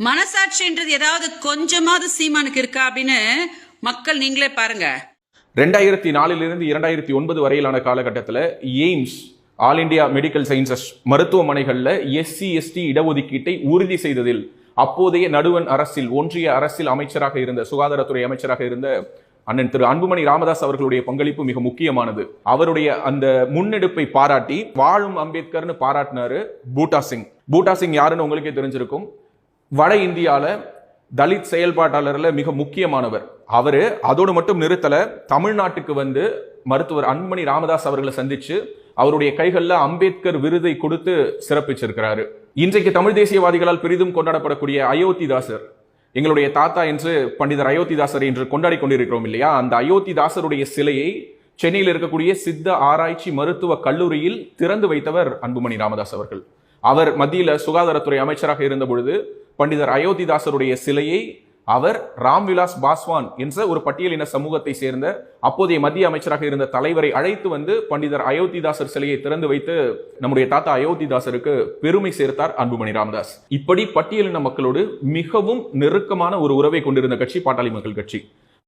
மனசாட்சின்றது ஏதாவது கொஞ்சமாவது சீமானுக்கு இருக்கா அப்படின்னு மக்கள் நீங்களே பாருங்க. ரெண்டாயிரத்தி நாலிலிருந்து இரண்டாயிரத்தி ஒன்பது வரையிலான காலகட்டத்தில் AIIMS all India medical sciences மருத்துவமனைகளில் எஸ்சி எஸ்டி இடஒதுக்கீட்டை உறுதி செய்ததில் அப்போதைய நடுவன் அரசில் ஒன்றிய அரசில் அமைச்சராக இருந்த சுகாதாரத்துறை அமைச்சராக இருந்த அண்ணன் திரு அன்புமணி ராமதாஸ் அவர்களுடைய பங்களிப்பு மிக முக்கியமானது. அவருடைய அந்த முன்னெடுப்பை பாராட்டி வாழும் அம்பேத்கர்னு பாராட்டினாரு பூட்டா சிங். பூட்டா சிங் யாருன்னு உங்களுக்கே தெரிஞ்சிருக்கும். வட இந்தியாவில் தலித் செயல்பாட்டாளரில் மிக முக்கியமானவர். அவர் அதோடு மட்டும் நிறுத்தல தமிழ்நாட்டுக்கு வந்து மருத்துவர் அன்புமணி ராமதாஸ் அவர்களை சந்திச்சு அவருடைய கைகளில் அம்பேத்கர் விருதை கொடுத்து சிறப்பிச்சிருக்கிறாரு. இன்றைக்கு தமிழ் தேசியவாதிகளால் பெரிதும் கொண்டாடப்படக்கூடிய அயோத்திதாசர் எங்களுடைய தாத்தா என்று பண்டிதர் அயோத்திதாசர் என்று கொண்டாடி கொண்டிருக்கிறோம் இல்லையா? அந்த அயோத்திதாசருடைய சிலையை சென்னையில் இருக்கக்கூடிய சித்த ஆராய்ச்சி மருத்துவ கல்லூரியில் திறந்து வைத்தவர் அன்புமணி ராமதாஸ் அவர்கள். அவர் மத்தியில் சுகாதாரத்துறை அமைச்சராக இருந்த பொழுது பண்டிதர் அயோத்திதாசருடைய சிலையை அவர் ராம்விலாஸ் பாஸ்வான் என்ற ஒரு பட்டியலின சமூகத்தை சேர்ந்த அப்போதைய மத்திய அமைச்சராக இருந்த தலைவரை அழைத்து வந்து பண்டிதர் அயோத்திதாசர் சிலையை திறந்து வைத்து நம்முடைய தாத்தா அயோத்திதாசருக்கு பெருமை சேர்த்தார் அன்புமணி ராமதாஸ். இப்படி பட்டியலின மக்களோடு மிகவும் நெருக்கமான ஒரு உறவை கொண்டிருந்த கட்சி பாட்டாளி மக்கள் கட்சி.